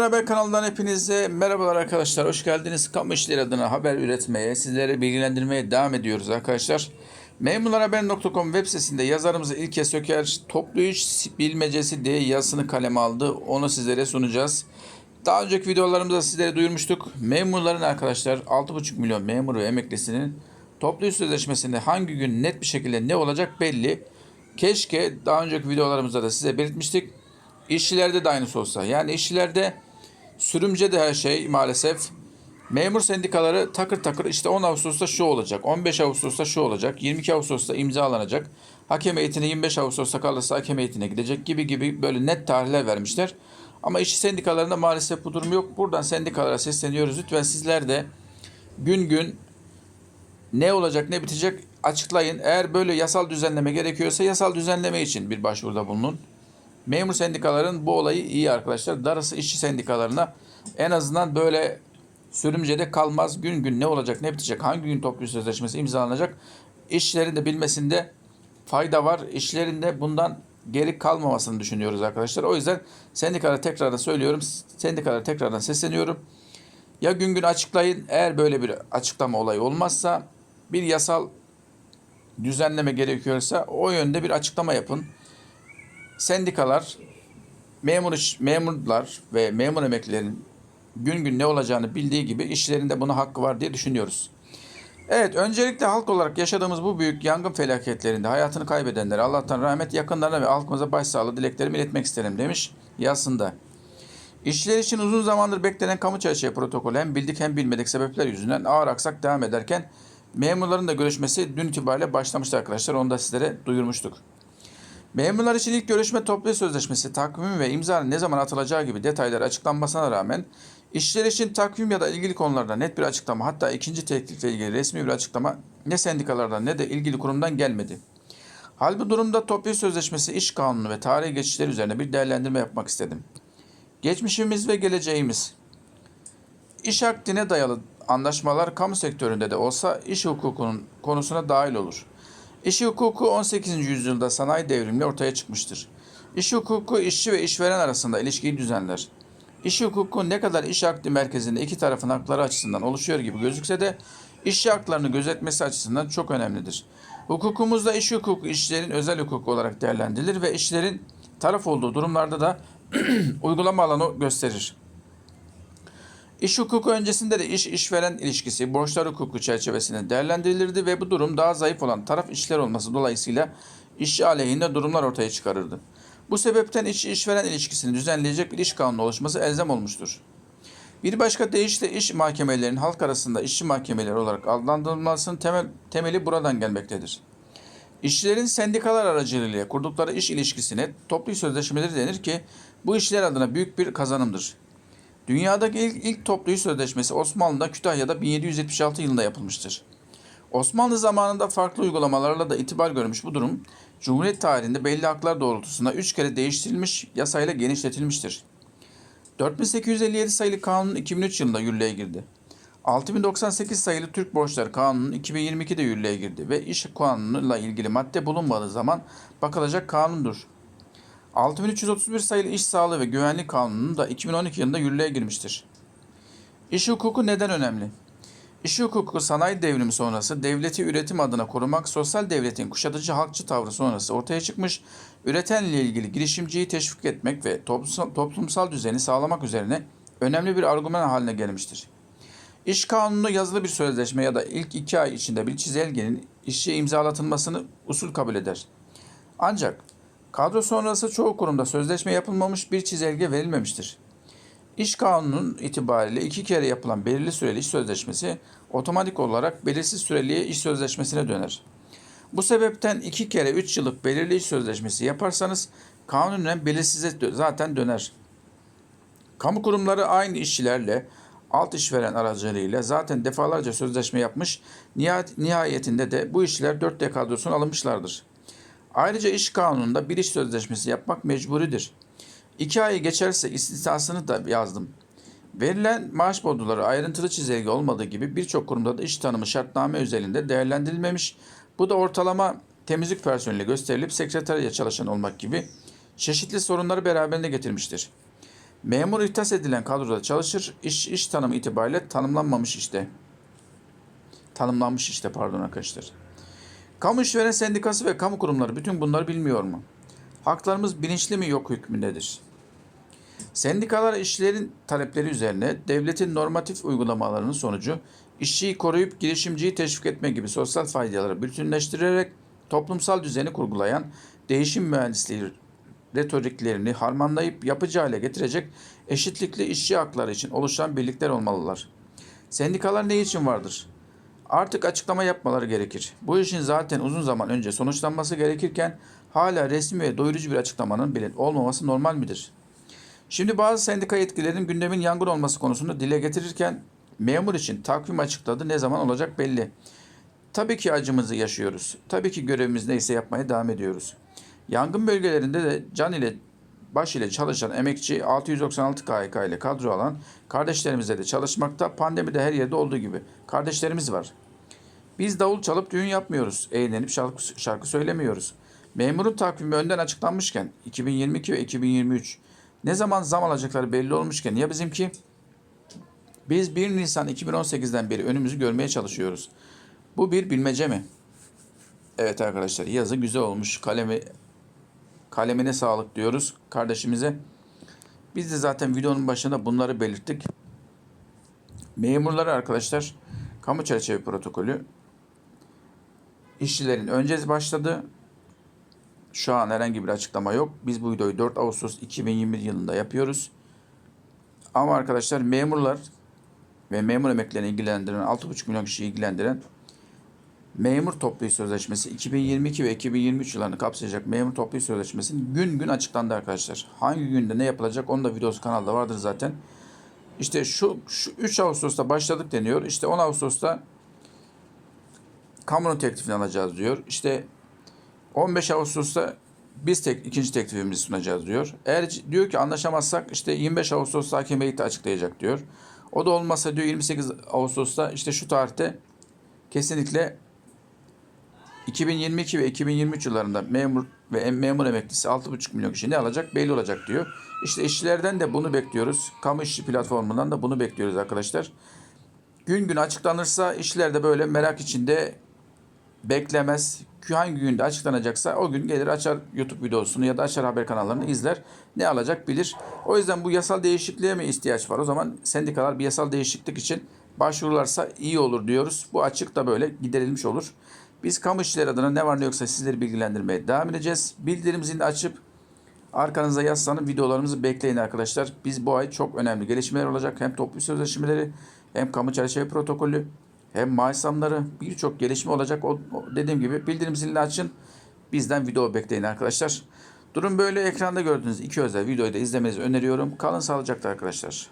Haber kanalından hepinize merhabalar arkadaşlar. Hoş geldiniz. Kamu işleri adına haber üretmeye, sizlere bilgilendirmeye devam ediyoruz arkadaşlar. Memurlarhaber.com web sitesinde yazarımız İlke Söker toplu iş bilmecesi diye yazısını kaleme aldı. Onu sizlere sunacağız. Daha önceki videolarımızda sizlere duyurmuştuk. Memurların arkadaşlar 6,5 milyon memur ve emeklisinin toplu iş sözleşmesinde hangi gün net bir şekilde ne olacak belli. Keşke daha önceki videolarımızda da size belirtmiştik. İşçilerde de aynısı olsa. Yani işçilerde sürümce de her şey maalesef. Memur sendikaları takır takır işte 10 Ağustos'ta şu olacak, 15 Ağustos'ta şu olacak, 22 Ağustos'ta imzalanacak. Hakem heyetine 25 Ağustos'ta kalırsa hakem heyetine gidecek gibi gibi böyle net tarihler vermişler. Ama işçi sendikalarında maalesef bu durum yok. Buradan sendikalara sesleniyoruz. Lütfen sizler de gün gün ne olacak ne bitecek açıklayın. Eğer böyle yasal düzenleme gerekiyorsa yasal düzenleme için bir başvuruda bulunun. Memur sendikaların bu olayı iyi arkadaşlar. Darısı işçi sendikalarına en azından böyle sürümcede kalmaz. Gün gün ne olacak ne bitecek hangi gün toplu sözleşmesi imzalanacak işçilerin de bilmesinde fayda var. İşçilerin de bundan geri kalmamasını düşünüyoruz arkadaşlar. O yüzden sendikalara tekrardan söylüyorum. Sendikalara tekrardan sesleniyorum. Ya gün gün açıklayın. Eğer böyle bir açıklama olayı olmazsa bir yasal düzenleme gerekiyorsa o yönde bir açıklama yapın. Sendikalar, memur iş, memurlar ve memur emeklilerin gün gün ne olacağını bildiği gibi işçilerin buna hakkı var diye düşünüyoruz. Evet, öncelikle halk olarak yaşadığımız bu büyük yangın felaketlerinde hayatını kaybedenlere Allah'tan rahmet, yakınlarına ve halkımıza başsağlığı dileklerimi iletmek isterim demiş yazısında. İşçiler için uzun zamandır beklenen kamu çerçeve protokolü hem bildik hem bilmedik sebepler yüzünden ağır aksak devam ederken memurların da görüşmesi dün itibariyle başlamıştı arkadaşlar. Onu da sizlere duyurmuştuk. Memurlar için ilk görüşme toplu sözleşmesi takvimi ve imzanın ne zaman atılacağı gibi detaylar açıklanmasına rağmen işçiler için takvim ya da ilgili konularda net bir açıklama hatta ikinci teklifle ilgili resmi bir açıklama ne sendikalardan ne de ilgili kurumdan gelmedi. Hal bu durumda toplu sözleşmesi iş kanunu ve tarihi geçişler üzerine bir değerlendirme yapmak istedim. Geçmişimiz ve geleceğimiz. İş akdine dayalı anlaşmalar kamu sektöründe de olsa iş hukukunun konusuna dahil olur. İş hukuku 18. yüzyılda sanayi devrimiyle ortaya çıkmıştır. İş hukuku işçi ve işveren arasında ilişkiyi düzenler. İş hukuku ne kadar iş akdi merkezinde iki tarafın hakları açısından oluşuyor gibi gözükse de işçi haklarını gözetmesi açısından çok önemlidir. Hukukumuzda iş hukuku işçilerin özel hukuku olarak değerlendirilir ve işçilerin taraf olduğu durumlarda da uygulama alanı gösterir. İş hukuku öncesinde de iş işveren ilişkisi borçlar hukuku çerçevesinde değerlendirilirdi ve bu durum daha zayıf olan taraf işçiler olması dolayısıyla işçi aleyhinde durumlar ortaya çıkarırdı. Bu sebepten işçi işveren ilişkisini düzenleyecek bir iş kanunu oluşması elzem olmuştur. Bir başka deyişle iş mahkemelerinin halk arasında işçi mahkemeleri olarak adlandırılmasının temel, temeli buradan gelmektedir. İşçilerin sendikalar aracılığıyla kurdukları iş ilişkisine toplu sözleşmeleri denir ki bu işler adına büyük bir kazanımdır. Dünyadaki ilk, ilk toplu iş sözleşmesi Osmanlı'da Kütahya'da 1776 yılında yapılmıştır. Osmanlı zamanında farklı uygulamalarla da itibar görmüş bu durum, Cumhuriyet tarihinde belli haklar doğrultusunda 3 kere değiştirilmiş, yasayla genişletilmiştir. 4857 sayılı kanun 2003 yılında yürürlüğe girdi. 6098 sayılı Türk Borçları Kanunu 2022'de yürürlüğe girdi ve iş kanunuyla ilgili madde bulunmadığı zaman bakılacak kanundur. 6331 sayılı İş Sağlığı ve Güvenlik Kanunu da 2012 yılında yürürlüğe girmiştir. İş hukuku neden önemli? İş hukuku sanayi devrimi sonrası devleti üretim adına korumak, sosyal devletin kuşatıcı halkçı tavrı sonrası ortaya çıkmış, üretenle ilgili girişimciyi teşvik etmek ve toplumsal, düzeni sağlamak üzerine önemli bir argüman haline gelmiştir. İş kanunu yazılı bir sözleşme ya da ilk iki ay içinde bir çizelgenin işçiye imzalatılmasını usul kabul eder. Ancak kadro sonrası çoğu kurumda sözleşme yapılmamış bir çizelge verilmemiştir. İş kanunun itibariyle iki kere yapılan belirli süreli iş sözleşmesi otomatik olarak belirsiz süreli iş sözleşmesine döner. Bu sebepten iki kere üç yıllık belirli iş sözleşmesi yaparsanız kanunen belirsize zaten döner. Kamu kurumları aynı işçilerle alt işveren aracılığıyla zaten defalarca sözleşme yapmış, nihayet, nihayetinde de bu işçiler 4D kadrosuna alınmışlardır. Ayrıca iş kanununda bir iş sözleşmesi yapmak mecburidir. İki ayı geçerse istisnasını da yazdım. Verilen maaş borduları ayrıntılı çizelge olmadığı gibi birçok kurumda da iş tanımı şartname özelinde değerlendirilmemiş. Bu da ortalama temizlik personeli gösterilip sekreterya çalışan olmak gibi çeşitli sorunları beraberinde getirmiştir. Memur ihtas edilen kadroda çalışır. İş, iş tanımı itibariyle tanımlanmamış işte. Tanımlanmış işte pardon arkadaşlar. Kamu işveren sendikası ve kamu kurumları bütün bunları bilmiyor mu? Haklarımız bilinçli mi yok hükmündedir. Sendikalar işçilerin talepleri üzerine devletin normatif uygulamalarının sonucu işçiyi koruyup girişimciyi teşvik etme gibi sosyal faydaları bütünleştirerek toplumsal düzeni kurgulayan değişim mühendisliği retoriklerini harmanlayıp yapıcı hale getirecek eşitlikli işçi hakları için oluşan birlikler olmalılar. Sendikalar ne için vardır? Artık açıklama yapmaları gerekir. Bu işin zaten uzun zaman önce sonuçlanması gerekirken hala resmi ve doyurucu bir açıklamanın bile olmaması normal midir? Şimdi bazı sendika yetkililerin gündemin yangın olması konusunda dile getirirken memur için takvim açıkladı ne zaman olacak belli. Tabii ki acımızı yaşıyoruz. Tabii ki görevimiz neyse yapmaya devam ediyoruz. Yangın bölgelerinde de can ile baş ile çalışan emekçi 696 KHK ile kadro alan kardeşlerimize de çalışmakta pandemide her yerde olduğu gibi kardeşlerimiz var. Biz davul çalıp düğün yapmıyoruz. Eğlenip şarkı, şarkı söylemiyoruz. Memurun takvimi önden açıklanmışken 2022 ve 2023 ne zaman zam alacakları belli olmuşken ya bizimki? Biz 1 Nisan 2018'den beri önümüzü görmeye çalışıyoruz. Bu bir bilmece mi? Evet arkadaşlar yazı güzel olmuş. Kalemi kalemine sağlık diyoruz kardeşimize. Biz de zaten videonun başında bunları belirttik. Memurları arkadaşlar kamu çerçeve protokolü işçilerin önce başladı. Şu an herhangi bir açıklama yok. Biz bu videoyu 4 Ağustos 2020 yılında yapıyoruz. Ama arkadaşlar memurlar ve memur emeklerini ilgilendiren 6,5 milyon kişiyi ilgilendiren Memur Toplu İş Sözleşmesi 2022 ve 2023 yıllarını kapsayacak Memur Toplu İş Sözleşmesi'nin gün gün açıklandı arkadaşlar. Hangi günde ne yapılacak onun da videosu kanalda vardır zaten. İşte şu, şu 3 Ağustos'ta başladık deniyor. İşte 10 Ağustos'ta kamunun teklifini alacağız diyor. İşte 15 Ağustos'ta biz tek, ikinci teklifimizi sunacağız diyor. Eğer diyor ki anlaşamazsak işte 25 Ağustos'ta hakem heyeti açıklayacak diyor. O da olmazsa diyor 28 Ağustos'ta işte şu tarihte kesinlikle 2022 ve 2023 yıllarında memur ve em- memur emeklisi 6,5 milyon kişi ne alacak belli olacak diyor. İşte işçilerden de bunu bekliyoruz. Kamu işçi platformundan da bunu bekliyoruz arkadaşlar. Gün gün açıklanırsa işçiler de böyle merak içinde beklemez. Hangi günde açıklanacaksa o gün gelir açar YouTube videosunu ya da açar haber kanallarını izler. Ne alacak bilir. O yüzden bu yasal değişikliğe mi ihtiyaç var? O zaman sendikalar bir yasal değişiklik için başvururlarsa iyi olur diyoruz. Bu açık da böyle giderilmiş olur. Biz kamu işçileri adına ne var ne yoksa sizleri bilgilendirmeye devam edeceğiz. Bildirim zilini açıp arkanıza yaslanıp videolarımızı bekleyin arkadaşlar. Biz bu ay çok önemli gelişmeler olacak. Hem toplu sözleşmeleri hem kamu çerçeve protokolü hem maaş zamları birçok gelişme olacak. O, o dediğim gibi bildirim zilini açın. Bizden video bekleyin arkadaşlar. Durum böyle ekranda gördüğünüz iki özel videoyu da izlemenizi öneriyorum. Kalın sağlıcakla arkadaşlar.